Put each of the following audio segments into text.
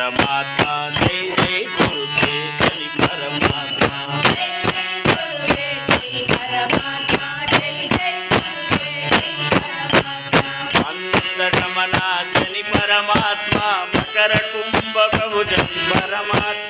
परमात्मा जय जय गुरु जय जय परमात्मा रमना जनि परमात्मा मकर कुंभ प्रभुजन परमात्मा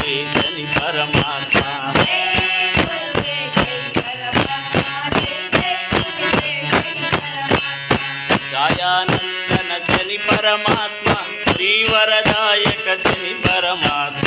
చేతని పరమాత్మ. దయానందన జని పరమాత్మ శ్రీవరదాయక జని పరమాత్మ.